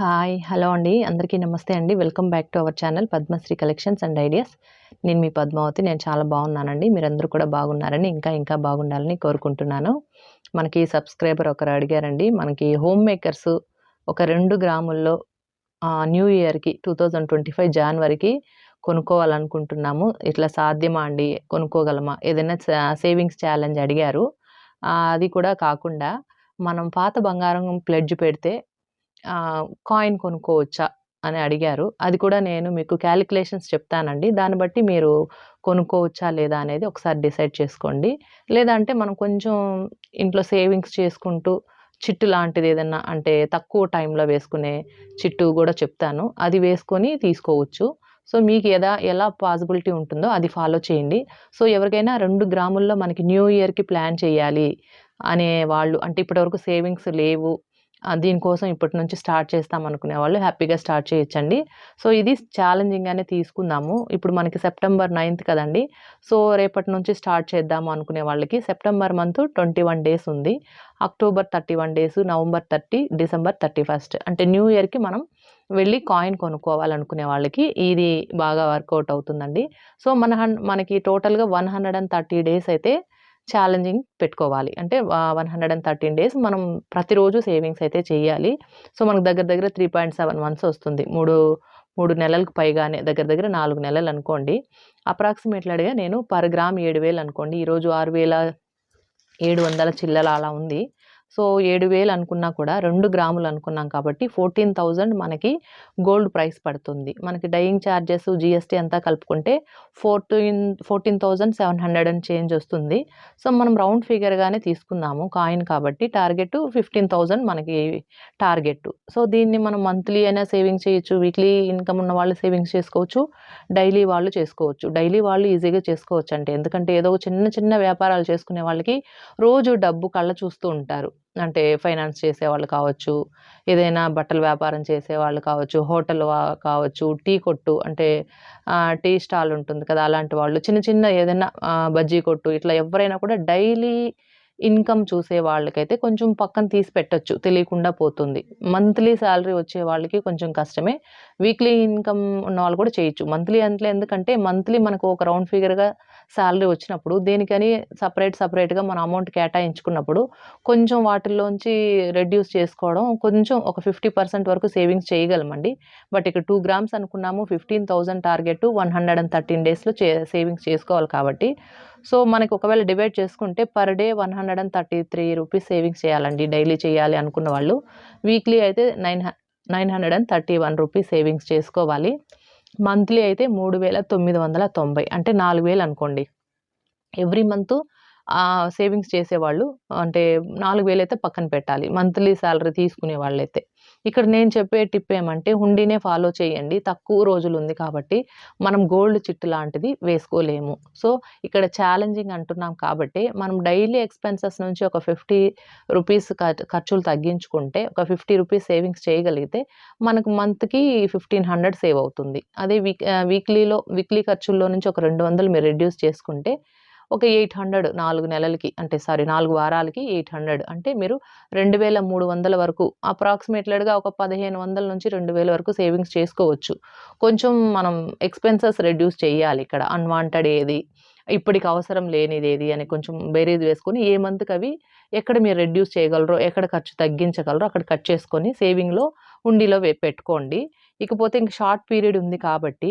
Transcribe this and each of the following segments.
Hi hello అండి. అందరికీ నమస్తే అండి. Welcome back to our channel Padmasri collections and ideas నేను మీ పద్మావతి. నేను చాలా బాగున్నానండి. మీరందరూ కూడా బాగున్నారని ఇంకా ఇంకా బాగుండాలని కోరుకుంటున్నాను. మనకి సబ్స్క్రైబర్ ఒకరు అడిగారండి. మనకి హోమ్ మేకర్స్ ఒక రెండు గ్రాముల్లో న్యూ ఇయర్కి టూ థౌజండ్ ట్వంటీ ఫైవ్ జనవరికి కొనుక్కోవాలనుకుంటున్నాము. ఇట్లా సాధ్యమా అండి? కొనుక్కోగలమా? ఏదైనా సేవింగ్స్ ఛాలెంజ్ అడిగారు. అది కూడా కాకుండా మనం పాత బంగారం ప్లెడ్జ్ పెడితే కాయిన్ కొనుక్కోవచ్చా అని అడిగారు. అది కూడా నేను మీకు క్యాలిక్యులేషన్స్ చెప్తానండి. దాన్ని బట్టి మీరు కొనుక్కోవచ్చా లేదా అనేది ఒకసారి డిసైడ్ చేసుకోండి. లేదంటే మనం కొంచెం ఇంట్లో సేవింగ్స్ చేసుకుంటూ చిట్టు లాంటిది ఏదన్నా అంటే తక్కువ టైంలో వేసుకునే చిట్టు కూడా చెప్తాను. అది వేసుకొని తీసుకోవచ్చు. సో మీకు ఎదా ఎలా పాసిబిలిటీ ఉంటుందో అది ఫాలో చేయండి. సో ఎవరికైనా రెండు గ్రాముల్లో మనకి న్యూ ఇయర్కి ప్లాన్ చేయాలి అనే వాళ్ళు అంటే ఇప్పటివరకు సేవింగ్స్ లేవు దీనికోసం ఇప్పటి నుంచి స్టార్ట్ చేస్తాం అనుకునే వాళ్ళు హ్యాపీగా స్టార్ట్ చేయొచ్చండి. సో ఇది ఛాలెంజింగ్గానే తీసుకుందాము. ఇప్పుడు మనకి సెప్టెంబర్ నైన్త్ కదండి. సో రేపటి నుంచి స్టార్ట్ చేద్దాము అనుకునే వాళ్ళకి September month twenty one days ఉంది. October thirty one days November thirty December thirty first. అంటే న్యూ ఇయర్కి మనం వెళ్ళి కాయిన్ కొనుక్కోవాలనుకునే వాళ్ళకి ఇది బాగా వర్కౌట్ అవుతుందండి. సో మన హన్ మనకి టోటల్గా one hundred and thirty days అయితే ఛాలెంజింగ్ పెట్టుకోవాలి. అంటే one hundred and thirteen days మనం ప్రతిరోజు సేవింగ్స్ అయితే చేయాలి. సో మనకు దగ్గర దగ్గర త్రీ పాయింట్ సెవెన్ మంత్స్ వస్తుంది. మూడు మూడు నెలలకు పైగానే దగ్గర దగ్గర నాలుగు నెలలు అనుకోండి. అప్రాక్సిమేట్లీగా నేను పర్ గ్రామ్ ఏడు వేలు అనుకోండి. ఈరోజు ఆరు వేల ఏడు వందల చిల్లల అలా ఉంది. సో ఏడు వేలు అనుకున్నా కూడా రెండు గ్రాములు అనుకున్నాం కాబట్టి ఫోర్టీన్ థౌజండ్ మనకి గోల్డ్ ప్రైస్ పడుతుంది. మనకి డైయింగ్ ఛార్జెస్ జిఎస్టీ అంతా కలుపుకుంటే fourteen fourteen thousand seven hundred and change వస్తుంది. సో మనం రౌండ్ ఫిగర్గానే తీసుకున్నాము కాయిన్ కాబట్టి. టార్గెట్ ఫిఫ్టీన్ థౌజండ్ మనకి టార్గెట్. సో దీన్ని మనం మంత్లీ అయినా సేవింగ్స్ చేయొచ్చు వీక్లీ ఇన్కమ్ ఉన్న వాళ్ళు సేవింగ్స్ చేసుకోవచ్చు డైలీ వాళ్ళు చేసుకోవచ్చు. డైలీ వాళ్ళు ఈజీగా చేసుకోవచ్చు అంటే ఎందుకంటే ఏదో ఒక చిన్న చిన్న వ్యాపారాలు చేసుకునే వాళ్ళకి రోజు డబ్బు కళ్ళ చూస్తూ ఉంటారు. అంటే ఫైనాన్స్ చేసేవాళ్ళు కావచ్చు ఏదైనా బట్టల వ్యాపారం చేసేవాళ్ళు కావచ్చు హోటల్ కావచ్చు టీ కొట్టు అంటే టీ స్టాల్ ఉంటుంది కదా అలాంటి వాళ్ళు చిన్న చిన్న ఏదైనా బజ్జీ కొట్టు ఇట్లా ఎవరైనా కూడా డైలీ ఇన్కమ్ చూసే వాళ్ళకైతే కొంచెం పక్కన తీసి పెట్టచ్చు తెలియకుండా పోతుంది. మంత్లీ శాలరీ వచ్చే వాళ్ళకి కొంచెం కష్టమే. వీక్లీ ఇన్కమ్ ఉన్న వాళ్ళు కూడా చేయొచ్చు. మంత్లీ అంటే ఎందుకంటే మంత్లీ మనకు ఒక రౌండ్ ఫిగర్గా శాలరీ వచ్చినప్పుడు దేనికని సపరేట్ సపరేట్గా మన అమౌంట్ కేటాయించుకున్నప్పుడు కొంచెం వాటిల్లోంచి రెడ్యూస్ చేసుకోవడం కొంచెం ఒక ఫిఫ్టీ పర్సెంట్ వరకు సేవింగ్స్ చేయగలమండి. బట్ ఇక్కడ టూ గ్రామ్స్ అనుకున్నాము fifteen thousand target one hundred and thirteen డేస్లో చే సేవింగ్స్ చేసుకోవాలి కాబట్టి సో మనకి ఒకవేళ డివైడ్ చేసుకుంటే per day one hundred and thirty three rupees savings చేయాలండి. డైలీ చేయాలి అనుకున్న వాళ్ళు. వీక్లీ అయితే nine nine hundred and thirty one rupees savings చేసుకోవాలి. మంత్లీ అయితే మూడు వేల తొమ్మిది వందల తొంభై అంటే నాలుగు వేలు అనుకోండి. ఎవ్రీ మంత్ సేవింగ్స్ చేసేవాళ్ళు. అంటే నాలుగు వేలు అయితే పక్కన పెట్టాలి. మంత్లీ శాలరీ తీసుకునే వాళ్ళైతే. ఇక్కడ నేను చెప్పే టిప్ ఏమంటే హుండీనే ఫాలో చేయండి. తక్కువ రోజులు ఉంది కాబట్టి మనం గోల్డ్ చిట్టు లాంటిది వేసుకోలేము. సో ఇక్కడ ఛాలెంజింగ్ అంటున్నాం కాబట్టి మనం డైలీ ఎక్స్పెన్సెస్ నుంచి ఒక ఫిఫ్టీ రూపీస్ ఖర్చులు తగ్గించుకుంటే ఒక ఫిఫ్టీ రూపీస్ సేవింగ్స్ చేయగలిగితే మనకు మంత్కి ఫిఫ్టీన్ హండ్రెడ్ సేవ్ అవుతుంది. అదే వీక్ వీక్లీలో వీక్లీ ఖర్చుల్లో నుంచి ఒక రెండు వందలు మీరు రెడ్యూస్ చేసుకుంటే ఒక ఎయిట్ హండ్రెడ్ నాలుగు నెలలకి అంటే సారీ నాలుగు వారాలకి ఎయిట్ హండ్రెడ్. అంటే మీరు రెండు వేల మూడు వందల వరకు అప్రాక్సిమేట్లీగా ఒక పదిహేను వందల నుంచి రెండు వేల వరకు సేవింగ్స్ చేసుకోవచ్చు. కొంచెం మనం ఎక్స్పెన్సెస్ రెడ్యూస్ చేయాలి ఇక్కడ అన్వాంటెడ్ ఏది ఇప్పటికి అవసరం లేనిది ఏది అని కొంచెం బేరీజ్ వేసుకొని ఏ మంత్కి అవి ఎక్కడ మీరు రెడ్యూస్ చేయగలరో ఎక్కడ ఖర్చు తగ్గించగలరో అక్కడ కట్ చేసుకొని సేవింగ్లో ఉండిలో పెట్టుకోండి. ఇకపోతే ఇంక షార్ట్ పీరియడ్ ఉంది కాబట్టి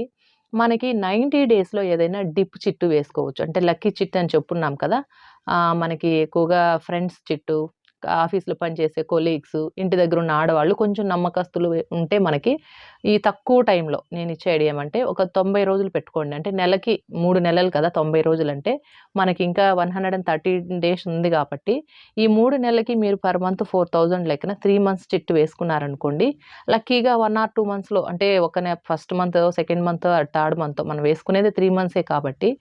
మనకి నైంటీ డేస్లో ఏదైనా డిప్ చిట్టు వేసుకోవచ్చు. అంటే లక్కీ చిట్ అని చెప్పున్నాం కదా మనకి ఎక్కువగా ఫ్రెండ్స్ చిట్టు ఆఫీస్లో పనిచేసే కొలీగ్స్ ఇంటి దగ్గర ఉన్న ఆడవాళ్ళు కొంచెం నమ్మకస్తులు ఉంటే మనకి ఈ తక్కువ టైంలో నేను ఇచ్చే ఐడియా ఏమంటే ఒక తొంభై రోజులు పెట్టుకోండి. అంటే నెలకి మూడు నెలలు కదా తొంభై రోజులు అంటే మనకి ఇంకా one hundred and thirty days ఉంది కాబట్టి ఈ మూడు నెలలకి మీరు పర్ మంత్ ఫోర్ థౌజండ్ లెక్కన త్రీ మంత్స్ చిట్టు వేసుకున్నారనుకోండి లక్కీగా వన్ ఆర్ టూ మంత్స్లో అంటే ఒక first month second month third month మనం వేసుకునేది త్రీ మంత్సే కాబట్టి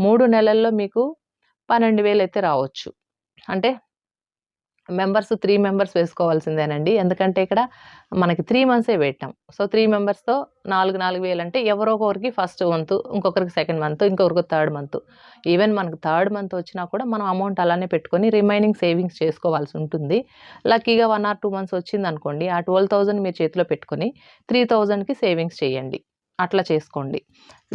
మూడు నెలల్లో మీకు పన్నెండు వేలు అయితే రావచ్చు. అంటే మెంబర్స్ త్రీ మెంబర్స్ వేసుకోవాల్సిందేనండి. ఎందుకంటే ఇక్కడ మనకి త్రీ మంత్సే పెట్టాం సో త్రీ మెంబర్స్తో నాలుగు నాలుగు వేలు అంటే ఎవరో ఒకరికి ఫస్ట్ మంత్ ఇంకొకరికి సెకండ్ మంత్ ఇంకొకరికి థర్డ్ మంత్. ఈవెన్ మనకు థర్డ్ మంత్ వచ్చినా కూడా మనం అమౌంట్ అలానే పెట్టుకొని రిమైనింగ్ సేవింగ్స్ చేసుకోవాల్సి ఉంటుంది. లక్కీగా వన్ ఆర్ టూ మంత్స్ వచ్చింది అనుకోండి ఆ ట్వెల్వ్ థౌజండ్ మీరు చేతిలో పెట్టుకొని త్రీ థౌజండ్కి సేవింగ్స్ చేయండి. అట్లా చేసుకోండి.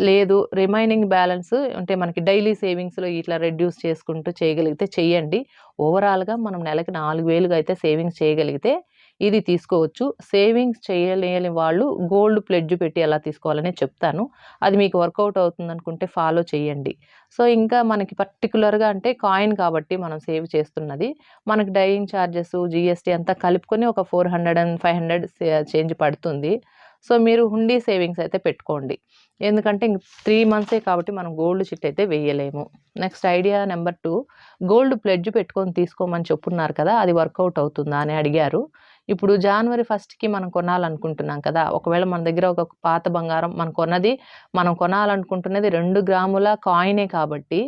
లేదు రిమైనింగ్ బ్యాలెన్స్ అంటే మనకి డైలీ సేవింగ్స్లో ఇట్లా రెడ్యూస్ చేసుకుంటూ చేయగలిగితే చేయండి. ఓవరాల్గా మనం నెలకి నాలుగు వేలుగా అయితే సేవింగ్స్ చేయగలిగితే ఇది తీసుకోవచ్చు. సేవింగ్స్ చేయలేని వాళ్ళు గోల్డ్ ప్లెడ్జ్ పెట్టి ఎలా తీసుకోవాలని చెప్తాను. అది మీకు వర్కౌట్ అవుతుంది అనుకుంటే ఫాలో చేయండి. సో ఇంకా మనకి పర్టికులర్గా అంటే కాయిన్ కాబట్టి మనం సేవ్ చేస్తున్నది. మనకి డైయింగ్ ఛార్జెస్ జిఎస్టీ అంతా కలుపుకొని ఒక four hundred and five hundred change పడుతుంది. సో మీరు హుండీ సేవింగ్స్ అయితే పెట్టుకోండి. ఎందుకంటే త్రీ మంత్సే కాబట్టి మనం గోల్డ్ చిట్ అయితే వేయలేము. Next idea number two gold pledge పెట్టుకొని తీసుకోమని చెప్పున్నారు కదా అది వర్కౌట్ అవుతుందా అని అడిగారు. ఇప్పుడు జనవరి ఫస్ట్కి మనం కొనాలనుకుంటున్నాం కదా ఒకవేళ మన దగ్గర ఒక పాత బంగారం మనం కొన్నది మనం కొనాలనుకుంటున్నది రెండు గ్రాముల కాయినే కాబట్టి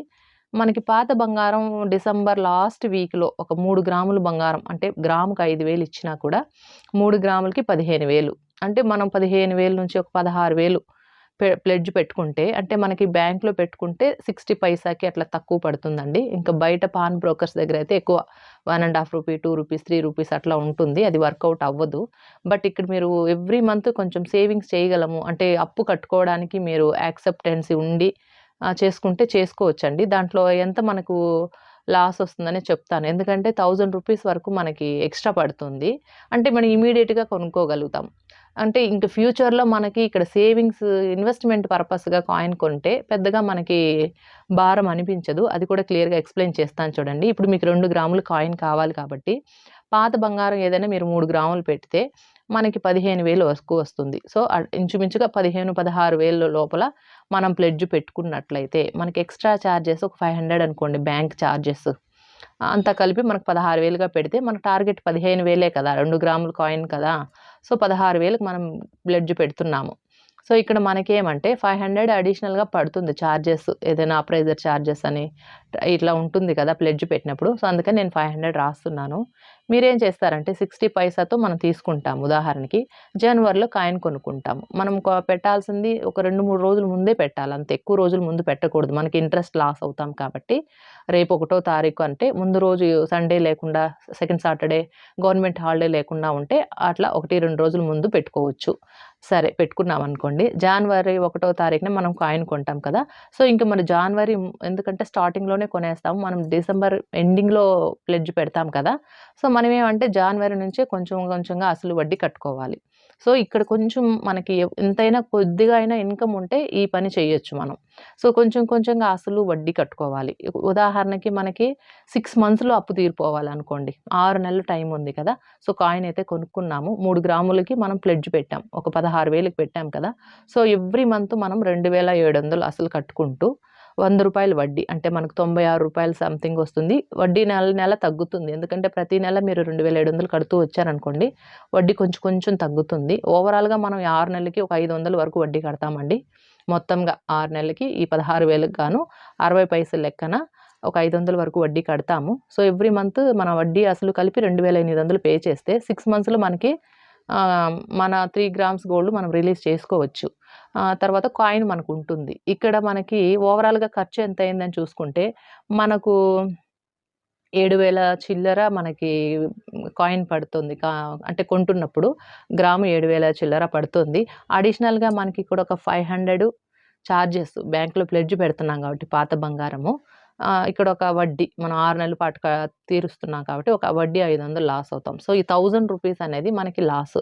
మనకి పాత బంగారం డిసెంబర్ లాస్ట్ వీక్లో ఒక మూడు గ్రాములు బంగారం అంటే గ్రాముకి ఐదు వేలు ఇచ్చినా కూడా మూడు గ్రాములకి పదిహేను వేలు. అంటే మనం పదిహేను వేలు నుంచి ఒక పదహారు వేలు ప్లెడ్జ్ పెట్టుకుంటే అంటే మనకి బ్యాంక్లో పెట్టుకుంటే సిక్స్టీ పైసాకి అట్లా తక్కువ పడుతుందండి. ఇంకా బయట పాన్ బ్రోకర్స్ దగ్గర అయితే ఎక్కువ one and half rupee two rupees three rupees అట్లా ఉంటుంది. అది వర్కౌట్ అవ్వదు. బట్ ఇక్కడ మీరు ఎవ్రీ మంత్ కొంచెం సేవింగ్స్ చేయగలము. అంటే అప్పు కట్టుకోవడానికి మీరు యాక్సెప్టెన్సీ ఉండి చేసుకుంటే చేసుకోవచ్చండి. దాంట్లో ఎంత మనకు లాస్ వస్తుందని చెప్తాను. ఎందుకంటే థౌజండ్ రూపీస్ వరకు మనకి ఎక్స్ట్రా పడుతుంది. అంటే మనం ఇమీడియట్గా కొనుక్కోగలుగుతాం. అంటే ఇంక ఫ్యూచర్లో మనకి ఇక్కడ సేవింగ్స్ ఇన్వెస్ట్మెంట్ పర్పస్గా కాయిన్ కొంటే పెద్దగా మనకి భారం అనిపించదు. అది కూడా క్లియర్గా ఎక్స్ప్లెయిన్ చేస్తాను చూడండి. ఇప్పుడు మీకు రెండు గ్రాములు కాయిన్ కావాలి కాబట్టి పాత బంగారం ఏదైనా మీరు మూడు గ్రాములు పెడితే మనకి పదిహేను వేలు వరకు వస్తుంది. సో ఇంచుమించుగా పదిహేను పదహారు వేల లోపల మనం ప్లెడ్జ్ పెట్టుకున్నట్లయితే మనకి ఎక్స్ట్రా ఛార్జెస్ ఒక ఫైవ్ హండ్రెడ్ అనుకోండి బ్యాంక్ ఛార్జెస్ అంతా కలిపి మనకు పదహారు వేలుగా పెడితే మన టార్గెట్ పదిహేను వేలే కదా రెండు గ్రాముల కాయిన్ కదా. సో పదహారు వేలకు మనం బ్లెడ్జ్ పెడుతున్నాము. సో ఇక్కడ మనకేమంటే ఫైవ్ హండ్రెడ్ అడిషనల్గా పడుతుంది ఛార్జెస్ ఏదైనా అప్రైజర్ ఛార్జెస్ అని. ఇట్లా ఉంటుంది కదా ప్లెడ్జ్ పెట్టినప్పుడు. సో అందుకని నేను ఫైవ్ హండ్రెడ్ రాస్తున్నాను. మీరేం చేస్తారంటే సిక్స్టీ పైసాతో మనం తీసుకుంటాం ఉదాహరణకి. జనవరిలో కాయిన్ కొనుక్కుంటాము మనం పెట్టాల్సింది ఒక రెండు మూడు రోజుల ముందే పెట్టాలి. అంత. ఎక్కువ రోజుల ముందు పెట్టకూడదు. మనకి ఇంట్రెస్ట్ లాస్ అవుతాం కాబట్టి. రేపు ఒకటో తారీఖు అంటే ముందు రోజు సండే లేకుండా సెకండ్ సాటర్డే గవర్నమెంట్ హాలిడే లేకుండా ఉంటే అట్లా ఒకటి రెండు రోజుల ముందు పెట్టుకోవచ్చు. సరే పెట్టుకున్నాం అనుకోండి జనవరి ఒకటో తారీఖున మనం కాయిన్ కొంటాం కదా. సో ఇంకా మన జనవరి ఎందుకంటే స్టార్టింగ్లోనే కొనేస్తాము. మనం డిసెంబర్ ఎండింగ్లో ప్లెడ్జ్ పెడతాం కదా. సో మనం ఏమంటే జనవరి నుంచే కొంచెం కొంచెంగా అసలు వడ్డీ కట్టుకోవాలి. సో ఇక్కడ కొంచెం మనకి ఎంతైనా కొద్దిగా అయినా ఇన్కమ్ ఉంటే ఈ పని చేయొచ్చు మనం. సో కొంచెం కొంచెంగా అసలు వడ్డీ కట్టుకోవాలి. ఉదాహరణకి మనకి సిక్స్ మంత్స్లో అప్పు తీరిపోవాలనుకోండి. ఆరు నెలలు టైం ఉంది కదా. సో కాయిన్ అయితే కొనుక్కున్నాము. మూడు గ్రాములకి మనం ప్లెడ్జ్ పెట్టాం. ఒక పదహారు వేలకు పెట్టాం కదా. సో ఎవ్రీ మంత్ మనం రెండు వేల ఏడు వందలు అసలు కట్టుకుంటూ వంద రూపాయలు వడ్డీ. అంటే మనకు తొంభై ఆరు రూపాయలు సంథింగ్ వస్తుంది. వడ్డీ నెల నెల తగ్గుతుంది. ఎందుకంటే ప్రతి నెల మీరు రెండు వేల ఏడు వందలు కడుతూ వచ్చారనుకోండి వడ్డీ కొంచెం కొంచెం తగ్గుతుంది. ఓవరాల్గా మనం ఆరు నెలలకి ఒక ఐదు వందల వరకు వడ్డీ కడతామండి. మొత్తంగా ఆరు నెలలకి ఈ పదహారు వేలకు గాను అరవై పైసలు లెక్కన ఒక ఐదు వందల వరకు వడ్డీ కడతాము. సో ఎవ్రీ మంత్ మన వడ్డీ అసలు కలిపి రెండు వేల ఎనిమిది వందలు పే చేస్తే సిక్స్ మంత్స్లో మనకి మన త్రీ గ్రామ్స్ గోల్డ్ మనం రిలీజ్ చేసుకోవచ్చు. తర్వాత కాయిన్ మనకు ఉంటుంది ఇక్కడ మనకి ఓవరాల్గా ఖర్చు ఎంత అయిందని చూసుకుంటే మనకు ఏడు వేల చిల్లర మనకి కాయిన్ పడుతుంది. కా అంటే కొంటున్నప్పుడు గ్రాము ఏడు వేల చిల్లర పడుతుంది. అడిషనల్గా మనకి ఇక్కడ ఒక ఫైవ్ హండ్రెడ్ ఛార్జెస్ బ్యాంకులో ప్లెడ్జ్ పెడుతున్నాం కాబట్టి పాత బంగారము. ఇక్కడ ఒక వడ్డీ మనం ఆరు నెలల పాటు తీరుస్తున్నాం కాబట్టి ఒక వడ్డీ ఐదు వందలు లాస్ అవుతాం. సో ఈ థౌజండ్ రూపీస్ అనేది మనకి లాస్.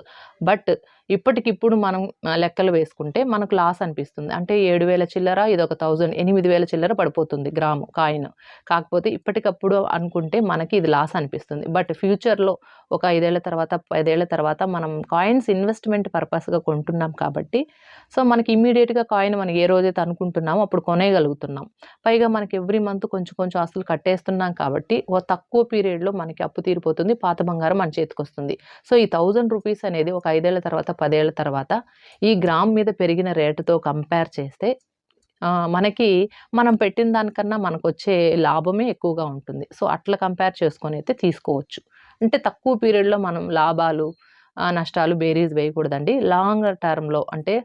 బట్ ఇప్పటికిప్పుడు మనం లెక్కలు వేసుకుంటే మనకు లాస్ అనిపిస్తుంది. అంటే ఏడు వేల చిల్లర ఇది ఒక థౌజండ్ ఎనిమిది వేల చిల్లర పడిపోతుంది గ్రాము కాయిన్. కాకపోతే ఇప్పటికప్పుడు అనుకుంటే మనకి ఇది లాస్ అనిపిస్తుంది. బట్ ఫ్యూచర్లో ఒక ఐదేళ్ళ తర్వాత పదేళ్ళ తర్వాత మనం కాయిన్స్ ఇన్వెస్ట్మెంట్ పర్పస్గా కొంటున్నాం కాబట్టి సో మనకి ఇమ్మీడియట్గా కాయిన్ మనం ఏ రోజైతే అనుకుంటున్నామో అప్పుడు కొనేయగలుగుతున్నాం. పైగా మనకి ఎవ్రీ మంత్ కొంచెం కొంచెం అసలు కట్టేస్తున్నాం కాబట్టి ఒక తక్కువ పీరియడ్లో మనకి అప్పు తీరిపోతుంది పాత బంగారం మన చేతికి వస్తుంది సో ఈ థౌజండ్ రూపీస్ అనేది ఒక ఐదేళ్ళ తర్వాత పదేళ్ళ తర్వాత ఈ గ్రామ్ మీద పెరిగిన రేటుతో కంపేర్ చేస్తే మనకి మనం పెట్టిన దానికన్నా మనకొచ్చే లాభమే ఎక్కువగా ఉంటుంది. సో, అట్లా కంపేర్ చేసుకొనైతే తీసుకోవచ్చు. అంటే తక్కువ పీరియడ్‌లో మనం లాభాలు, నష్టాలు బేరీస్ వేయకూడదండి. లాంగ్ టర్మ్‌లో అంటే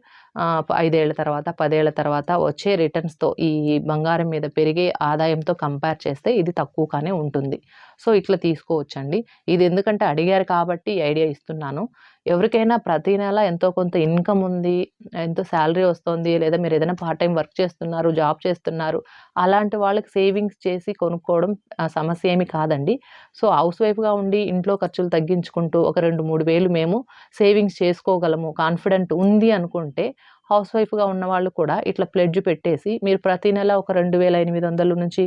ఐదేళ్ళ తర్వాత, పదేళ్ళ తర్వాత వచ్చే రిటర్న్స్‌తో ఈ బంగారం మీద పెరిగే ఆదాయంతో కంపేర్ చేస్తే ఇది తక్కువగానే ఉంటుంది. సో, ఇట్లా తీసుకోవచ్చండి. ఇది ఎందుకంటే అడిగారు కాబట్టి ఐడియా ఇస్తున్నాను. ఎవరికైనా ప్రతి నెల ఎంతో కొంత ఇన్‌కమ్ ఉంది, ఎంతో శాలరీ వస్తోంది, లేదా మీరు ఏదైనా పార్ట్ టైం వర్క్ చేస్తున్నారు, జాబ్ చేస్తున్నారు. అలాంటి వాళ్ళకి సేవింగ్స్ చేసి కొనుక్కోవడం సమస్య ఏమి కాదండి. సో, హౌస్ వైఫ్‌గా ఉండి ఇంట్లో ఖర్చులు తగ్గించుకుంటూ ఒక 2, 3 వేలు మేము సేవింగ్స్ చేసుకోగలము, కాన్ఫిడెంట్ ఉంది అనుకుంటే హౌస్ వైఫ్‌గా ఉన్న వాళ్ళు కూడా ఇట్లా ప్లెడ్జ్ పెట్టేసి మీరు ప్రతి నెల ఒక 2800 నుంచి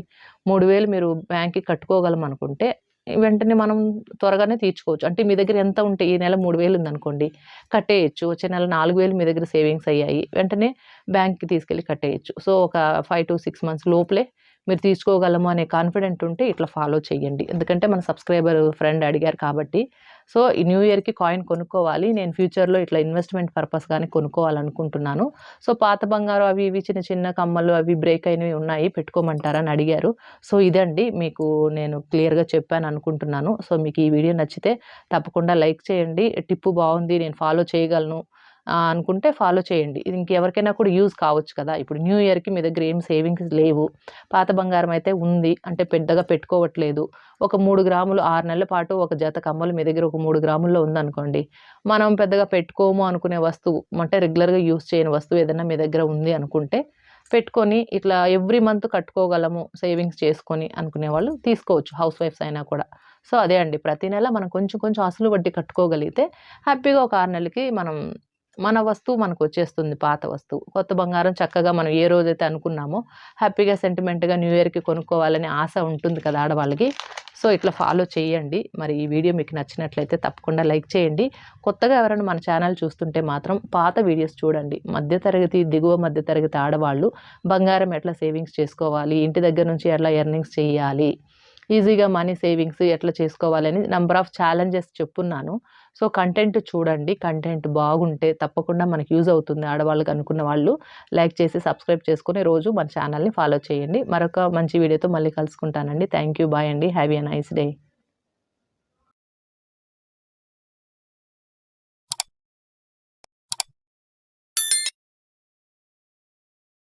3000 మీరు బ్యాంక్‌కి కట్టుకోగలం అనుకుంటే వెంటనే మనం త్వరగానే తీర్చుకోవచ్చు. అంటే మీ దగ్గర ఎంత ఉంటే ఈ నెల 3000 ఉందనుకోండి కట్టేయొచ్చు. వచ్చే నెల 4000 మీ దగ్గర సేవింగ్స్ అయ్యాయి. వెంటనే బ్యాంక్‌కి తీసుకెళ్ళి కట్టేయచ్చు సో, ఒక 5-6 మంత్స్ లోపలే మీరు తీసుకోగలము అనే కాన్ఫిడెంట్ ఉంటే ఇట్లా ఫాలో చేయండి. ఎందుకంటే మన సబ్‌స్క్రైబర్ ఫ్రెండ్ అడిగారు కాబట్టి. సో, ఈ న్యూ ఇయర్‌కి కాయిన్ కొనుక్కోవాలి. నేను ఫ్యూచర్‌లో ఇట్లా ఇన్వెస్ట్‌మెంట్ పర్పస్ కానీ కొనుక్కోవాలనుకుంటున్నాను. సో, పాత బంగారం అవి ఇవి చిన్న చిన్న కమ్మలు అవి బ్రేక్ అయినవి ఉన్నాయి పెట్టుకోమంటారని అడిగారు. సో, ఇదండి మీకు నేను క్లియర్‌గా చెప్పాను అనుకుంటున్నాను. సో, మీకు ఈ వీడియో నచ్చితే తప్పకుండా లైక్ చేయండి. టిప్పు బాగుంది నేను ఫాలో చేయగలను అనుకుంటే ఫాలో చేయండి. ఇది ఇంకెవరికైనా కూడా యూజ్ కావచ్చు కదా! ఇప్పుడు న్యూ ఇయర్‌కి మీ దగ్గర ఏం సేవింగ్స్ లేవు. పాత బంగారం అయితే ఉంది. అంటే పెద్దగా పెట్టుకోవట్లేదు. ఒక మూడు గ్రాములు ఆరు నెలల పాటు ఒక జత కమ్మలు మీ దగ్గర ఒక మూడు గ్రాముల్లో ఉందనుకోండి. మనం పెద్దగా పెట్టుకోము అనుకునే వస్తువు అంటే రెగ్యులర్‌గా యూజ్ చేయని వస్తువు ఏదైనా మీ దగ్గర ఉంది అనుకుంటే పెట్టుకొని ఇట్లా ఎవ్రీ మంత్ కట్టుకోగలము సేవింగ్స్ చేసుకొని అనుకునే వాళ్ళు తీసుకోవచ్చు. హౌస్ వైఫ్స్ అయినా కూడా. సో, అదే అండి ప్రతి నెల మనం కొంచెం కొంచెం అసలు వడ్డీ కట్టుకోగలిగితే హ్యాపీగా ఒక ఆరు నెలలకి మనం మన వస్తువు మనకు వచ్చేస్తుంది పాత వస్తువు. కొత్త బంగారం చక్కగా మనం ఏ రోజైతే అనుకున్నామో హ్యాపీగా సెంటిమెంట్‌గా న్యూ ఇయర్‌కి కొనుక్కోవాలనే ఆశ ఉంటుంది కదా ఆడవాళ్ళకి. సో, ఇట్లా ఫాలో చేయండి. మరి ఈ వీడియో మీకు నచ్చినట్లయితే తప్పకుండా లైక్ చేయండి. కొత్తగా ఎవరైనా మన ఛానల్ చూస్తుంటే మాత్రం పాత వీడియోస్ చూడండి. మధ్య తరగతి, దిగువ మధ్య తరగతి ఆడవాళ్ళు బంగారం ఎట్లా సేవింగ్స్ చేసుకోవాలి, ఇంటి దగ్గర నుంచి ఎట్లా ఎర్నింగ్స్ చేయాలి, ఈజీగా మనీ సేవింగ్స్ ఎట్లా చేసుకోవాలని నంబర్ ఆఫ్ ఛాలెంజెస్ చెప్పున్నాను. సో, కంటెంట్ చూడండి. కంటెంట్ బాగుంటే తప్పకుండా మనకు యూజ్ అవుతుంది. ఆడవాళ్ళకి అనుకున్న వాళ్ళు లైక్ చేసి సబ్‌స్క్రైబ్ చేసుకుని రోజు మన ఛానల్‌ని ఫాలో చేయండి. మరొక మంచి వీడియోతో మళ్ళీ కలుసుకుంటానండి. Thank you. బాయ్ అండి. Have a nice day.